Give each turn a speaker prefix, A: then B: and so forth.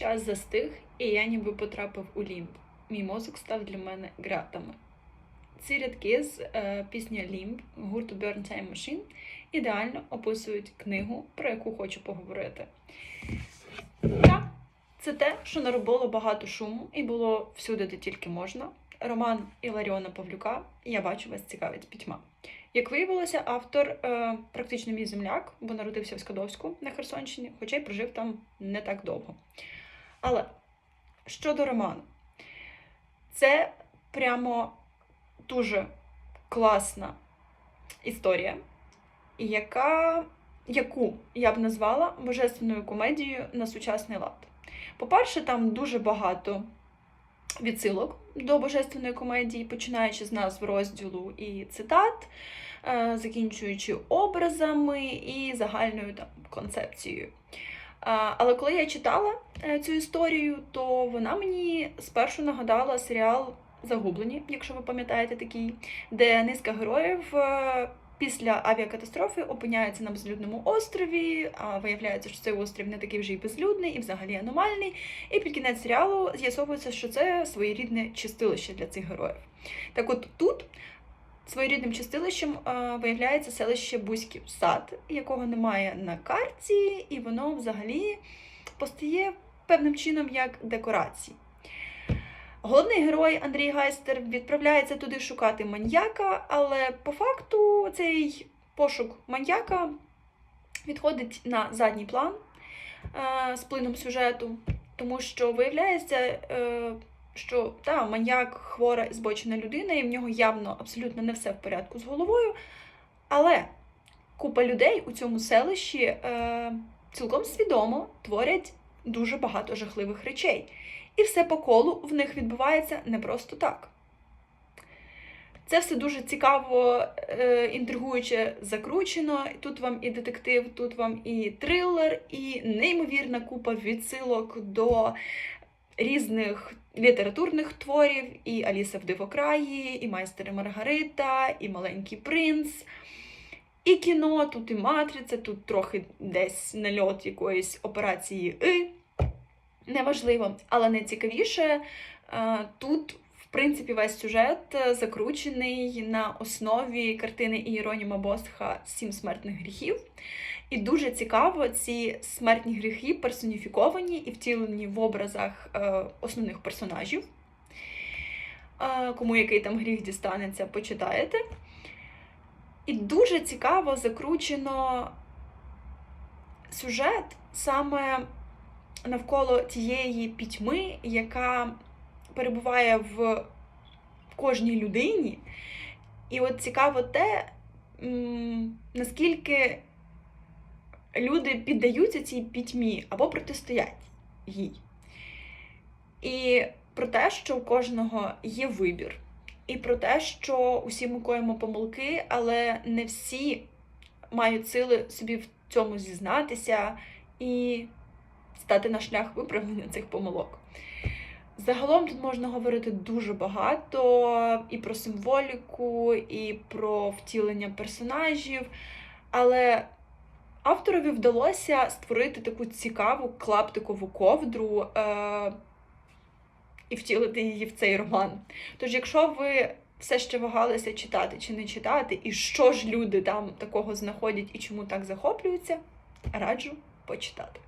A: Час застиг, і я ніби потрапив у лімб. Мій мозок став для мене ґратами. Ці рядки з е, пісні Лімб гурту Burn Time Machine ідеально описують книгу, про яку хочу поговорити. Так, це те, що наробило багато шуму і було всюди, де тільки можна. Роман Іларіона Павлюка Я бачу вас цікавить пітьма. Як виявилося, автор е, практично мій земляк, бо народився в Скадовську на Херсонщині, хоча й прожив там не так довго. Але щодо роману, це прямо дуже класна історія, яка, яку я б назвала божественною комедією на сучасний лад. По-перше, там дуже багато відсилок до божественної комедії, починаючи з назв розділу і цитат, е, закінчуючи образами і загальною там концепцією. Але коли я читала е, цю історію, то вона мені спершу нагадала серіал Загублені, якщо ви пам'ятаєте такий, де низка героїв е, після авіакатастрофи опиняються на безлюдному острові. А виявляється, що цей острів не такий вже й безлюдний і взагалі аномальний. І під кінець серіалу з'ясовується, що це своєрідне чистилище для цих героїв. Так от тут. Своєрідним чистилищем е, виявляється селище Бузьків сад, якого немає на карті, і воно взагалі постає певним чином як декорації. Головний герой Андрій Гайстер відправляється туди шукати маньяка, але по факту цей пошук маньяка відходить на задній план е, з плином сюжету, тому що виявляється, е, що та, маньяк хвора і збочена людина, і в нього явно абсолютно не все в порядку з головою. Але купа людей у цьому селищі е, цілком свідомо творять дуже багато жахливих речей. І все по колу в них відбувається не просто так. Це все дуже цікаво, е, інтригуюче, закручено. Тут вам і детектив, тут вам і трилер, і неймовірна купа відсилок до різних літературних творів, і Аліса в Дивокраї, і Майстер і Маргарита, і Маленький принц. І кіно, тут і матриця, тут трохи десь нальот якоїсь операції И. Неважливо, але найцікавіше е, тут, принципі, весь сюжет е, закручений на основі картини Ієроніма Босха Сім смертних гріхів. І дуже цікаво, ці смертні гріхи персоніфіковані і втілені в образах е, основних персонажів. Е, кому який там гріх дістанеться, почитаєте. І дуже цікаво закручено сюжет саме навколо тієї пітьми, яка перебуває в кожній людині. І от цікаво те, наскільки люди піддаються цій пітьмі або протистоять їй. І про те, що у кожного є вибір. І про те, що усі ми коїмо помилки, але не всі мають сили собі в цьому зізнатися і стати на шлях виправлення цих помилок. Загалом тут можна говорити дуже багато і про символіку, і про втілення персонажів, але авторові вдалося створити таку цікаву клаптикову ковдру е- і втілити її в цей роман. Тож, якщо ви все ще вагалися читати чи не читати, і що ж люди там такого знаходять і чому так захоплюються, раджу почитати.